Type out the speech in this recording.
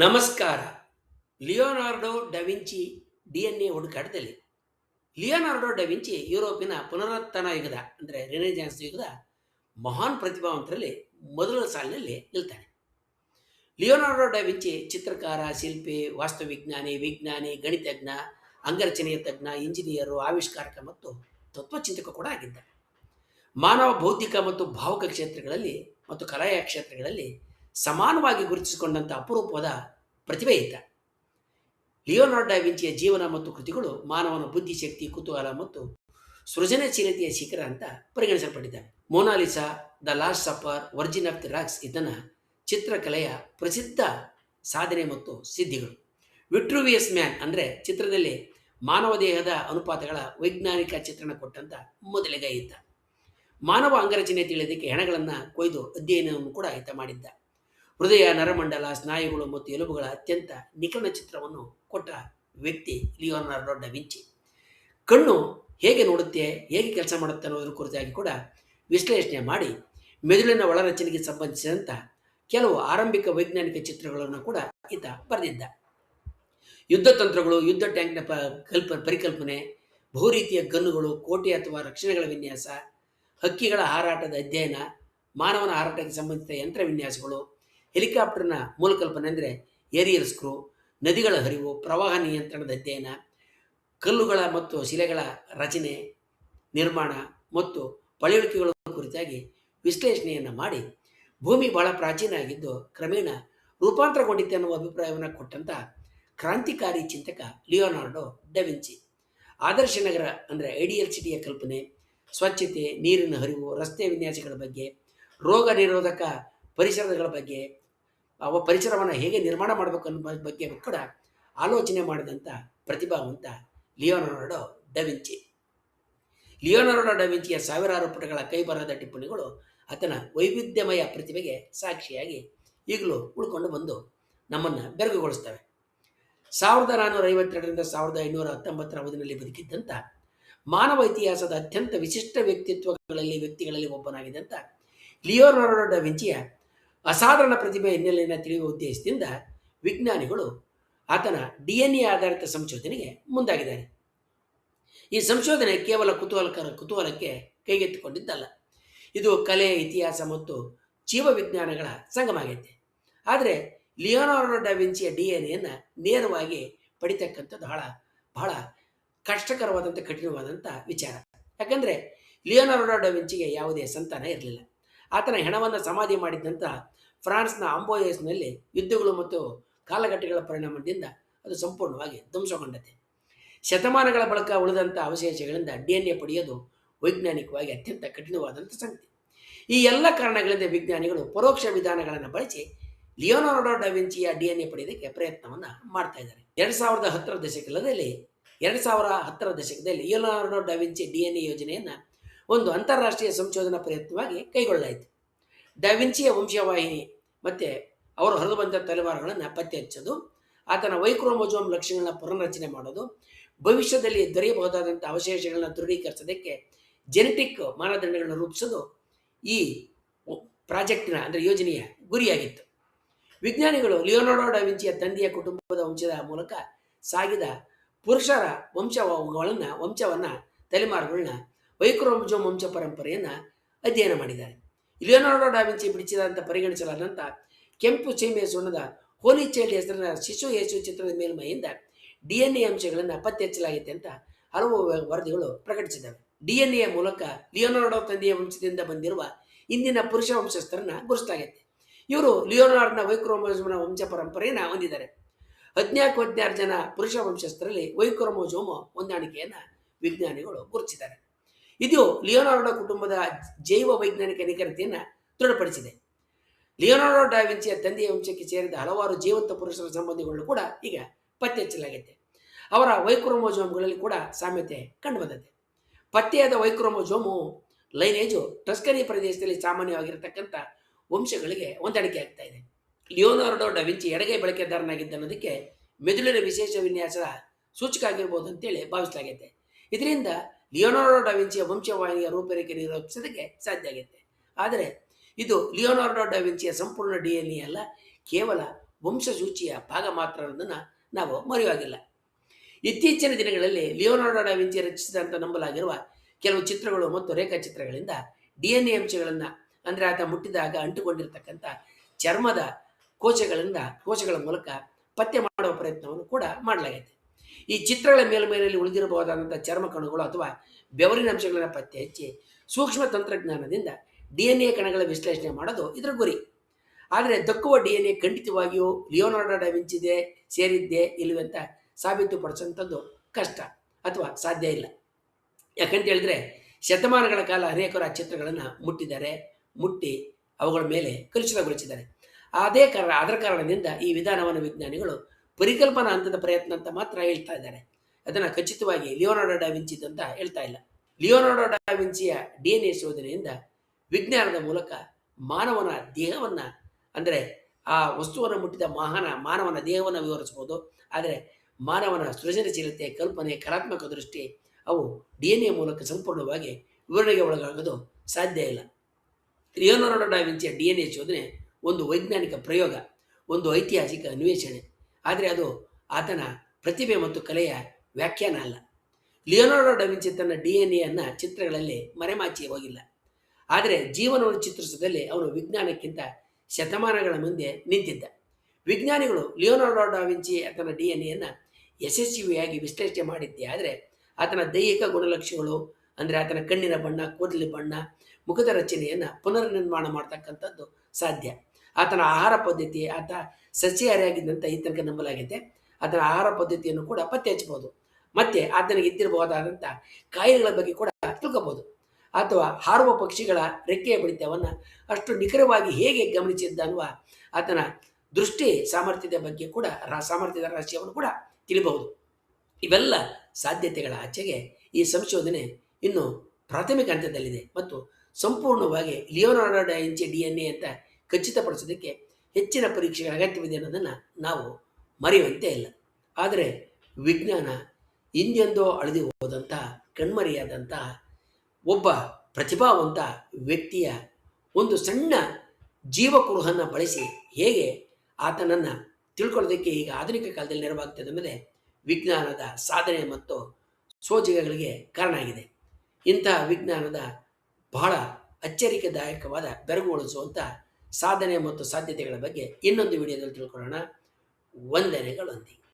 ನಮಸ್ಕಾರ. Leonardo da Vinci D N A ಹುಡುಕಾಟದಲ್ಲಿ. Leonardo da Vinci ಯುರೋಪಿನ ಪುನರುತ್ಥಾನ ಯುಗದ, ಅಂದರೆ ರಿನೆಜಾನ್ಸ್ ಯುಗದ ಮಹಾನ್ ಪ್ರತಿಭಾವಂತರಲ್ಲಿ ಮೊದಲ ಸಾಲಿನಲ್ಲಿ ನಿಲ್ತಾನೆ. ಲಿಯೋನಾರ್ಡೋ ಡವಿಂಚಿ ಚಿತ್ರಕಾರ, ಶಿಲ್ಪಿ, ವಾಸ್ತುವಿಜ್ಞಾನಿ, ವಿಜ್ಞಾನಿ, ಗಣಿತಜ್ಞ, ಅಂಗರಚನೆಯ ತಜ್ಞ, ಇಂಜಿನಿಯರು, ಆವಿಷ್ಕಾರಕ ಮತ್ತು ತತ್ವಚಿಂತಕ ಕೂಡ ಆಗಿದ್ದ ಮಾನವ ಬೌದ್ಧಿಕ ಮತ್ತು ಭಾವುಕ ಕ್ಷೇತ್ರಗಳಲ್ಲಿ ಮತ್ತು ಕಲೆಯ ಕ್ಷೇತ್ರಗಳಲ್ಲಿ ಸಮಾನವಾಗಿ ಗುರುತಿಸಿಕೊಂಡಂಥ ಅಪರೂಪದ ಪ್ರತಿಭೆ ಇದ್ದ. ಲಿಯೋನಾರ್ಡ್ ವಿಂಚಿಯ ಜೀವನ ಮತ್ತು ಕೃತಿಗಳು ಮಾನವನ ಬುದ್ಧಿಶಕ್ತಿ ಕುತೂಹಲ ಮತ್ತು ಸೃಜನಶೀಲತೆಯ ಶಿಖರ ಅಂತ ಪರಿಗಣಿಸಲ್ಪಟ್ಟಿದ್ದಾವೆ Mona Lisa The Last Supper Virgin of the Rocks ಇದನ್ನು ಚಿತ್ರಕಲೆಯ ಪ್ರಸಿದ್ಧ ಸಾಧನೆ ಮತ್ತು ಸಿದ್ಧಿಗಳು. ವಿಟ್ರುವಿಯಸ್ ಮ್ಯಾನ್ ಅಂದರೆ ಚಿತ್ರದಲ್ಲಿ ಮಾನವ ದೇಹದ ಅನುಪಾತಗಳ ವೈಜ್ಞಾನಿಕ ಚಿತ್ರಣ ಕೊಟ್ಟಂಥ ಮೊದಲಿಗೆ ಇದ್ದ. ಮಾನವ ಅಂಗರಚನೆ ತಿಳಿಯೋದಕ್ಕೆ ಹೆಣಗಳನ್ನು ಕೊಯ್ದು ಅಧ್ಯಯನವನ್ನು ಕೂಡ ಈತ ಮಾಡಿದ್ದ. ಹೃದಯ ನರಮಂಡಲ, ಸ್ನಾಯುಗಳು ಮತ್ತು ಎಲುಬುಗಳ ಅತ್ಯಂತ ನಿಖರಣ ಚಿತ್ರವನ್ನು ಕೊಟ್ಟ ವ್ಯಕ್ತಿ ಲಿಯೋನಾರ್ಡೋ ವಿಂಚಿ. ಕಣ್ಣು ಹೇಗೆ ನೋಡುತ್ತೆ, ಹೇಗೆ ಕೆಲಸ ಮಾಡುತ್ತೆ ಅನ್ನೋದ್ರ ಕುರಿತಾಗಿ ಕೂಡ ವಿಶ್ಲೇಷಣೆ ಮಾಡಿ ಮೆದುಳಿನ ಒಳರಚನೆಗೆ ಸಂಬಂಧಿಸಿದಂಥ ಕೆಲವು ಆರಂಭಿಕ ವೈಜ್ಞಾನಿಕ ಚಿತ್ರಗಳನ್ನು ಕೂಡ ಈತ ಬರೆದಿದ್ದ. ಯುದ್ಧ ತಂತ್ರಗಳು, ಯುದ್ಧ ಟ್ಯಾಂಕ್ನ ಪ, ಕಲ್ಪ, ಪರಿಕಲ್ಪನೆ, ಬಹುರೀತಿಯ ಗನ್ನುಗಳು, ಕೋಟೆ ಅಥವಾ ರಕ್ಷಣೆಗಳ ವಿನ್ಯಾಸ, ಹಕ್ಕಿಗಳ ಹಾರಾಟದ ಅಧ್ಯಯನ, ಮಾನವನ ಹಾರಾಟಕ್ಕೆ ಸಂಬಂಧಿಸಿದ ಯಂತ್ರ ವಿನ್ಯಾಸಗಳು ಹೆಲಿಕಾಪ್ಟರ್ನ ಮೂಲಕಲ್ಪನೆ ಅಂದರೆ ಏರಿಯಲ್ ಸ್ಕ್ರೂ, ನದಿಗಳ ಹರಿವು, ಪ್ರವಾಹ ನಿಯಂತ್ರಣದ ಅಧ್ಯಯನ, ಕಲ್ಲುಗಳ ಮತ್ತು ಶಿಲೆಗಳ ರಚನೆ, ನಿರ್ಮಾಣ ಮತ್ತು ಪಳೆಯುಳಿಕೆಗಳ ಕುರಿತಾಗಿ ವಿಶ್ಲೇಷಣೆಯನ್ನು ಮಾಡಿ ಭೂಮಿ ಬಹಳ ಪ್ರಾಚೀನ ಆಗಿದ್ದು ಕ್ರಮೇಣ ರೂಪಾಂತರಗೊಂಡಿತ್ತು ಅನ್ನುವ ಅಭಿಪ್ರಾಯವನ್ನು ಕೊಟ್ಟಂಥ ಕ್ರಾಂತಿಕಾರಿ ಚಿಂತಕ ಲಿಯೋನಾರ್ಡೋ ಡವಿಂಚಿ ಆದರ್ಶ ನಗರ ಅಂದರೆ ಐಡಿಯಲ್ ಸಿಟಿಯ ಕಲ್ಪನೆ, ಸ್ವಚ್ಛತೆ, ನೀರಿನ ಹರಿವು, ರಸ್ತೆ ವಿನ್ಯಾಸಗಳ ಬಗ್ಗೆ, ರೋಗ ನಿರೋಧಕ ಪರಿಸರಗಳ ಬಗ್ಗೆ ಅವ ಪರಿಸರವನ್ನು ಹೇಗೆ ನಿರ್ಮಾಣ ಮಾಡಬೇಕು ಅನ್ನೋ ಬಗ್ಗೆ ಕೂಡ ಆಲೋಚನೆ ಮಾಡಿದಂಥ ಪ್ರತಿಭಾವಂತ ಲಿಯೋನರೋಡೋ ಡವಿಂಚಿ ಲಿಯೋನರೋಡೋ ಡವಿಂಚಿಯ ಸಾವಿರಾರು ಪುಟಗಳ ಕೈಬರಹದ ಟಿಪ್ಪಣಿಗಳು ಆತನ ವೈವಿಧ್ಯಮಯ ಪ್ರತಿಭೆಗೆ ಸಾಕ್ಷಿಯಾಗಿ ಈಗಲೂ ಉಳ್ಕೊಂಡು ಬಂದು ನಮ್ಮನ್ನು ಬೆರಗುಗೊಳಿಸ್ತವೆ. ಸಾವಿರದ ನಾನ್ನೂರ ಐವತ್ತೆರಡರಿಂದ ಸಾವಿರದ ಐನೂರ ಹತ್ತೊಂಬತ್ತರ ಅವಧಿನಲ್ಲಿ ಬದುಕಿದ್ದಂಥ ಮಾನವ ಇತಿಹಾಸದ ಅತ್ಯಂತ ವಿಶಿಷ್ಟ ವ್ಯಕ್ತಿತ್ವಗಳಲ್ಲಿ ವ್ಯಕ್ತಿಗಳಲ್ಲಿ ಒಬ್ಬನಾಗಿದ್ದಂಥ ಲಿಯೋನಾರ್ಡೋ ಡ ವಿಂಚಿಯ ಅಸಾಧಾರಣ ಪ್ರತಿಭೆ ಹಿನ್ನೆಲೆಯನ್ನು ತಿಳಿಯುವ ಉದ್ದೇಶದಿಂದ ವಿಜ್ಞಾನಿಗಳು ಆತನ ಡಿ ಎನ್ ಎ ಆಧಾರಿತ ಸಂಶೋಧನೆಗೆ ಮುಂದಾಗಿದ್ದಾರೆ. ಈ ಸಂಶೋಧನೆ ಕೇವಲ ಕುತೂಹಲಕರ ಕುತೂಹಲಕ್ಕೆ ಕೈಗೆತ್ತಿಕೊಂಡಿದ್ದಲ್ಲ. ಇದು ಕಲೆ, ಇತಿಹಾಸ ಮತ್ತು ಜೀವವಿಜ್ಞಾನಗಳ ಸಂಗಮ ಆಗೈತೆ ಆದರೆ ಲಿಯೋನಾರ್ಡೋ ಡ ವಿಂಚಿಯ ಡಿ ಎನ್ ಎಯನ್ನು ನೇರವಾಗಿ ಪಡಿತಕ್ಕಂಥದ್ದು ಬಹಳ ಬಹಳ ಕಷ್ಟಕರವಾದಂಥ, ಕಠಿಣವಾದಂಥ ವಿಚಾರ. ಯಾಕಂದರೆ ಲಿಯೋನಾರ್ಡೋ ವಿಂಚಿಗೆ ಯಾವುದೇ ಸಂತಾನ ಇರಲಿಲ್ಲ. ಆತನ ಹೆಣವನ್ನು ಸಮಾಧಿ ಮಾಡಿದ್ದಂಥ ಫ್ರಾನ್ಸ್ನ ಅಂಬೋಯಸ್ನಲ್ಲಿ ಯುದ್ಧಗಳು ಮತ್ತು ಕಾಲಘಟ್ಟಗಳ ಪರಿಣಾಮದಿಂದ ಅದು ಸಂಪೂರ್ಣವಾಗಿ ಧ್ವಂಸಗೊಂಡತೆ. ಶತಮಾನಗಳ ಬಳಿಕ ಉಳಿದಂಥ ಅವಶೇಷಗಳಿಂದ ಡಿ ಎನ್ ಎ ಪಡೆಯೋದು ವೈಜ್ಞಾನಿಕವಾಗಿ ಅತ್ಯಂತ ಕಠಿಣವಾದಂಥ ಸಂಗತಿ. ಈ ಎಲ್ಲ ಕಾರಣಗಳಿಂದ ವಿಜ್ಞಾನಿಗಳು ಪರೋಕ್ಷ ವಿಧಾನಗಳನ್ನು ಬಳಸಿ ಲಿಯೋನಾರ್ಡೋ ಡ ವಿಂಚಿಯ ಡಿ ಎನ್ ಎ ಪಡೆಯೋದಕ್ಕೆ ಪ್ರಯತ್ನವನ್ನು ಮಾಡ್ತಾ ಇದ್ದಾರೆ. ಎರಡು ಸಾವಿರದ ಹತ್ತರ ದಶಕದಲ್ಲಿ, ಎರಡು ಸಾವಿರ ಹತ್ತರ ದಶಕದಲ್ಲಿ ಲಿಯೋನಾರ್ಡೋ ಡ ವಿಂಚಿ ಡಿ ಎನ್ ಎ ಯೋಜನೆಯನ್ನು ಒಂದು ಅಂತಾರಾಷ್ಟ್ರೀಯ ಸಂಶೋಧನಾ ಪ್ರಯತ್ನವಾಗಿ ಕೈಗೊಳ್ಳಲಾಯಿತು. ಡ ವಿಂಚಿಯ ವಂಶವಾಹಿನಿ ಮತ್ತು ಅವರು ಹರಿದು ಬಂದ ತಲೆಮಾರುಗಳನ್ನು ಪತ್ತೆ ಹಚ್ಚೋದು, ಆತನ ವೈಕ್ರೋಮೋಜೋಮ್ ಲಕ್ಷಣಗಳನ್ನ ಪುನರ್ರಚನೆ ಮಾಡೋದು, ಭವಿಷ್ಯದಲ್ಲಿ ದೊರೆಯಬಹುದಾದಂಥ ಅವಶೇಷಗಳನ್ನ ದೃಢೀಕರಿಸೋದಕ್ಕೆ ಜೆನೆಟಿಕ್ ಮಾನದಂಡಗಳನ್ನು ರೂಪಿಸೋದು ಈ ಪ್ರಾಜೆಕ್ಟಿನ ಅಂದರೆ ಯೋಜನೆಯ ಗುರಿಯಾಗಿತ್ತು. ವಿಜ್ಞಾನಿಗಳು ಲಿಯೋನಾರ್ಡೋ ಡಾವಿಂಚಿಯ ವಿಂಚಿಯ ತಂದೆಯ ಕುಟುಂಬದ ವಂಶದ ಮೂಲಕ ಸಾಗಿದ ಪುರುಷರ ವಂಶಗಳನ್ನು ವಂಶವನ್ನು, ತಲೆಮಾರುಗಳನ್ನ ವೈಕ್ರೋಮೋಜೋಮ್ ವಂಶ ಪರಂಪರೆಯನ್ನು ಅಧ್ಯಯನ ಮಾಡಿದ್ದಾರೆ. ಲಿಯೋನಾರ್ಡೋ ಡಾವಿಂಚಿ ವಿಂಚಿ ಬಿಡಿಸಿದಂಥ ಪರಿಗಣಿಸಲಾದಂಥ ಕೆಂಪು ಸೀಮೆಯ ಸುಣ್ಣದ ಹೋಲಿ ಚೈಲ್ಡ್ ಹೆಸರಿನ ಶಿಶು ಯೇಸು ಚಿತ್ರದ ಮೇಲ್ಮೈಯಿಂದ ಡಿ ಎನ್ ಎ ಅಂಶಗಳನ್ನು ಪತ್ತೆ ಹಚ್ಚಲಾಗಿದೆ ಅಂತ ಹಲವು ವರದಿಗಳು ಪ್ರಕಟಿಸಿದ್ದಾವೆ. ಡಿ ಎನ್ ಎ ಮೂಲಕ ಲಿಯೋನಾರ್ಡೋ ತಂದೆಯ ವಂಶದಿಂದ ಬಂದಿರುವ ಇಂದಿನ ಪುರುಷ ವಂಶಸ್ಥರನ್ನ ಗುರುತಿಸಲಾಗೈತೆ ಇವರು ಲಿಯೋನಾರ್ಡ್ನ ವೈಕ್ರೋಮೋಜೋಮ್ನ ವಂಶ ಪರಂಪರೆಯನ್ನು ಹೊಂದಿದ್ದಾರೆ. ಹದಿನಾಲ್ಕು ಹದಿನಾರು ಜನ ಪುರುಷ ವಂಶಸ್ಥರಲ್ಲಿ ವೈಕ್ರೋಮೋಜೋಮ್ ಹೊಂದಾಣಿಕೆಯನ್ನು ವಿಜ್ಞಾನಿಗಳು ಗುರುತಿಸಿದ್ದಾರೆ. ಇದು ಲಿಯೋನಾರ್ಡೋ ಕುಟುಂಬದ ಜೈವ ವೈಜ್ಞಾನಿಕ ನಿಖರತೆಯನ್ನು ದೃಢಪಡಿಸಿದೆ. ಲಿಯೋನಾರ್ಡೋ ಡಾವಿನ್ಸಿಯ ತಂದೆಯ ವಂಶಕ್ಕೆ ಸೇರಿದ ಹಲವಾರು ಜೀವಂತ ಪುರುಷರ ಸಂಬಂಧಿಗಳು ಕೂಡ ಈಗ ಪತ್ತೆ ಹಚ್ಚಲಾಗಿದೆ ಅವರ ವೈಕ್ರೋಮೋಜೋಮ್ಗಳಲ್ಲಿ ಕೂಡ ಸಾಮ್ಯತೆ ಕಂಡುಬಂದಿದೆ ಪತ್ತೆಯಾದ ವೈಕ್ರೋಮೋಜೋಮು ಲೈನೇಜು ಟಸ್ಕರಿ ಪ್ರದೇಶದಲ್ಲಿ ಸಾಮಾನ್ಯವಾಗಿರತಕ್ಕಂಥ ವಂಶಗಳಿಗೆ ಹೊಂದಾಣಿಕೆ ಆಗ್ತಾ ಇದೆ. ಲಿಯೋನಾರ್ಡೋ ಡ ವಿಂಚಿ ಎಡಗೈ ಬಳಕೆದಾರನಾಗಿದ್ದ ಅನ್ನೋದಕ್ಕೆ ಮೆದುಳಿನ ವಿಶೇಷ ವಿನ್ಯಾಸದ ಸೂಚಕ ಆಗಿರ್ಬೋದು ಅಂತೇಳಿ ಭಾವಿಸಲಾಗಿದೆ ಇದರಿಂದ ಲಿಯೋನಾರ್ಡೋ ಡ ವಿಂಚಿಯ ವಂಶವಾಹಿನಿಯ ರೂಪರೇಖೆ ನಿರೂಪಿಸೋದಕ್ಕೆ ಸಾಧ್ಯ ಆಗುತ್ತೆ ಆದರೆ ಇದು ಲಿಯೋನಾರ್ಡೋ ವಿಂಚಿಯ ಸಂಪೂರ್ಣ ಡಿ ಎನ್ ಎ ಅಲ್ಲ, ಕೇವಲ ವಂಶಸೂಚಿಯ ಭಾಗ ಮಾತ್ರ ಅನ್ನೋದನ್ನು ನಾವು ಮರೆಯುವಾಗಿಲ್ಲ ಇತ್ತೀಚಿನ ದಿನಗಳಲ್ಲಿ ಲಿಯೋನಾರ್ಡೋ ಡಾ ರಚಿಸಿದ ಅಂತ ನಂಬಲಾಗಿರುವ ಕೆಲವು ಚಿತ್ರಗಳು ಮತ್ತು ರೇಖಾಚಿತ್ರಗಳಿಂದ ಡಿ ಎನ್ ಎ ಅಂಶಗಳನ್ನು ಅಂದರೆ ಆತ ಮುಟ್ಟಿದಾಗ ಅಂಟುಕೊಂಡಿರ್ತಕ್ಕಂಥ ಚರ್ಮದ ಕೋಶಗಳಿಂದ, ಕೋಶಗಳ ಮೂಲಕ ಪತ್ತೆ ಮಾಡುವ ಪ್ರಯತ್ನವನ್ನು ಕೂಡ ಮಾಡಲಾಗಿದೆ ಈ ಚಿತ್ರಗಳ ಮೇಲ್ಮೈನಲ್ಲಿ ಉಳಿದಿರಬಹುದಾದಂಥ ಚರ್ಮ ಕಣಗಳು ಅಥವಾ ಬೆವರಿನ ಅಂಶಗಳನ್ನು ಪತ್ತೆ ಹಚ್ಚಿ ಸೂಕ್ಷ್ಮ ತಂತ್ರಜ್ಞಾನದಿಂದ ಡಿ ಎನ್ ಎ ಕಣಗಳ ವಿಶ್ಲೇಷಣೆ ಮಾಡೋದು ಇದರ ಗುರಿ. ಆದರೆ ದಕ್ಕುವ ಡಿ ಎನ್ ಎ ಖಂಡಿತವಾಗಿಯೂ ಲಿಯೋನಾರ್ಡೋ ಡಾ ವಿಂಚಿದೆ ಸೇರಿದ್ದೇ ಇಲ್ಲವೇ ಅಂತ ಸಾಬೀತುಪಡಿಸುವಂಥದ್ದು ಕಷ್ಟ ಅಥವಾ ಸಾಧ್ಯ ಇಲ್ಲ. ಯಾಕಂತ ಹೇಳಿದ್ರೆ ಶತಮಾನಗಳ ಕಾಲ ಅನೇಕರು ಆ ಚಿತ್ರಗಳನ್ನು ಮುಟ್ಟಿದ್ದಾರೆ, ಮುಟ್ಟಿ ಅವುಗಳ ಮೇಲೆ ಕಲುಷಿತಗೊಳಿಸಿದ್ದಾರೆ. ಅದೇ ಕಾರಣ, ಅದರ ಕಾರಣದಿಂದ ಈ ವಿಧಾನವನ್ನು ವಿಜ್ಞಾನಿಗಳು ಪರಿಕಲ್ಪನಾ ಹಂತದ ಪ್ರಯತ್ನ ಅಂತ ಮಾತ್ರ ಹೇಳ್ತಾ ಇದ್ದಾರೆ. ಅದನ್ನು ಖಚಿತವಾಗಿ ಲಿಯೋನಾರ್ಡೋ ಡಾ ವಿಂಚಿದ್ ಅಂತ ಹೇಳ್ತಾ ಇಲ್ಲ. ಲಿಯೋನಾರ್ಡೋ ಡಾ ವಿಂಚಿಯ ಡಿ ಎನ್ ಎ ಶೋಧನೆಯಿಂದ ವಿಜ್ಞಾನದ ಮೂಲಕ ಮಾನವನ ದೇಹವನ್ನು, ಅಂದರೆ ಆ ವಸ್ತುವನ್ನು ಮುಟ್ಟಿದ ಮಹಾನ, ಮಾನವನ ದೇಹವನ್ನು ವಿವರಿಸ್ಬೋದು ಆದರೆ ಮಾನವನ ಸೃಜನಶೀಲತೆ, ಕಲ್ಪನೆ, ಕಲಾತ್ಮಕ ದೃಷ್ಟಿ ಅವು ಡಿ ಎನ್ ಎ ಮೂಲಕ ಸಂಪೂರ್ಣವಾಗಿ ವಿವರಣೆಗೆ ಒಳಗಾಗೋದು ಸಾಧ್ಯ ಇಲ್ಲ. ಲಿಯೋನಾರ್ಡೋ ಡಾವಿಂಚಿಯ ಡಿ ಎನ್ ಎ ಶೋಧನೆ ಒಂದು ವೈಜ್ಞಾನಿಕ ಪ್ರಯೋಗ, ಒಂದು ಐತಿಹಾಸಿಕ ಅನ್ವೇಷಣೆ. ಆದರೆ ಅದು ಆತನ ಪ್ರತಿಭೆ ಮತ್ತು ಕಲೆಯ ವ್ಯಾಖ್ಯಾನ ಅಲ್ಲ. ಲಿಯೋನಾರ್ಡೋ ಡವಿಂಚಿ ವಿಂಚಿ ತನ್ನ ಡಿ ಎನ್ ಎಯನ್ನು ಚಿತ್ರಗಳಲ್ಲಿ ಮರೆಮಾಚಿ ಹೋಗಿಲ್ಲ. ಆದರೆ ಜೀವನವನ್ನು ಚಿತ್ರಿಸುವುದರಲ್ಲಿ ಅವನು ವಿಜ್ಞಾನಕ್ಕಿಂತ ಶತಮಾನಗಳ ಮುಂದೆ ನಿಂತಿದ್ದ. ವಿಜ್ಞಾನಿಗಳು ಲಿಯೋನಾರ್ಡೋ ಡಾವಿಂಚಿ ಆತನ ಡಿ ಎನ್ ಎಯನ್ನು ಯಶಸ್ವಿಯಾಗಿ ವಿಶ್ಲೇಷಣೆ ಮಾಡಿದ್ದೆ ಆದರೆ ಆತನ ದೈಹಿಕ ಗುಣಲಕ್ಷಣಗಳು, ಅಂದರೆ ಆತನ ಕಣ್ಣಿನ ಬಣ್ಣ, ಕೂದಲಿನ ಬಣ್ಣ, ಮುಖದ ರಚನೆಯನ್ನು ಪುನರ್ನಿರ್ಮಾಣ ಮಾಡ್ತಕ್ಕಂಥದ್ದು ಸಾಧ್ಯ. ಆತನ ಆಹಾರ ಪದ್ಧತಿ, ಆತ ಸಸ್ಯಾಹಾರಿಯಾಗಿದ್ದಂತ ಈ ತನಕ ನಂಬಲಾಗಿದೆ ಆತನ ಆಹಾರ ಪದ್ಧತಿಯನ್ನು ಕೂಡ ಪತ್ತೆ ಹಚ್ಚಬಹುದು ಮತ್ತೆ ಆತನಿಗೆ ಇದ್ದಿರಬಹುದಾದಂಥ ಕಾಯಿಲೆಗಳ ಬಗ್ಗೆ ಕೂಡ ತಿಳ್ಕೋಬಹುದು. ಅಥವಾ ಹಾರುವ ಪಕ್ಷಿಗಳ ರೆಕ್ಕೆಯ ಬಡಿತವನ್ನು ಅಷ್ಟು ನಿಖರವಾಗಿ ಹೇಗೆ ಗಮನಿಸಿದ್ದ ಅನ್ನುವ ಆತನ ದೃಷ್ಟಿ ಸಾಮರ್ಥ್ಯದ ಬಗ್ಗೆ ಕೂಡ ಸಾಮರ್ಥ್ಯದ ರಹಸ್ಯವನ್ನು ಕೂಡ ತಿಳಿಬಹುದು. ಇವೆಲ್ಲ ಸಾಧ್ಯತೆಗಳ ಆಚೆಗೆ ಈ ಸಂಶೋಧನೆ ಇನ್ನು ಪ್ರಾಥಮಿಕ ಹಂತದಲ್ಲಿದೆ. ಮತ್ತು ಸಂಪೂರ್ಣವಾಗಿ ಲಿಯೋನಾರ್ಡ್ ಡಾ ಇಂಚಿ ಡಿ ಎನ್ ಎ ಅಂತ ಖಚಿತಪಡಿಸೋದಕ್ಕೆ ಹೆಚ್ಚಿನ ಪರೀಕ್ಷೆಗಳ ಅಗತ್ಯವಿದೆ ಅನ್ನೋದನ್ನು ನಾವು ಮರೆಯುವಂತೆ ಇಲ್ಲ. ಆದರೆ ವಿಜ್ಞಾನ ಹಿಂದೆಂದೋ ಅಳದಿ ಹೋದಂಥ ಕಣ್ಮರೆಯಾದಂಥ ಒಬ್ಬ ಪ್ರತಿಭಾವಂತ ವ್ಯಕ್ತಿಯ ಒಂದು ಸಣ್ಣ ಜೀವಕುರುಹನ್ನು ಬಳಸಿ ಹೇಗೆ ಆತನನ್ನು ತಿಳ್ಕೊಳ್ಳೋದಕ್ಕೆ ಈಗ ಆಧುನಿಕ ಕಾಲದಲ್ಲಿ ನೆರವಾಗ್ತದೆ ಅನ್ನೋದೇ ವಿಜ್ಞಾನದ ಸಾಧನೆ ಮತ್ತು ಸೋಜಿಗೆಗಳಿಗೆ ಕಾರಣ ಆಗಿದೆ. ಇಂತಹ ವಿಜ್ಞಾನದ ಬಹಳ ಅಚ್ಚರಿಕೆದಾಯಕವಾದ ಬೆರಗುಗೊಳಿಸುವಂಥ ಸಾಧನೆ ಮತ್ತು ಸಾಧ್ಯತೆಗಳ ಬಗ್ಗೆ ಇನ್ನೊಂದು ವಿಡಿಯೋದಲ್ಲಿ ತಿಳ್ಕೊಳ್ಳೋಣ. ವಂದನೆಗಳೊಂದಿಗೆ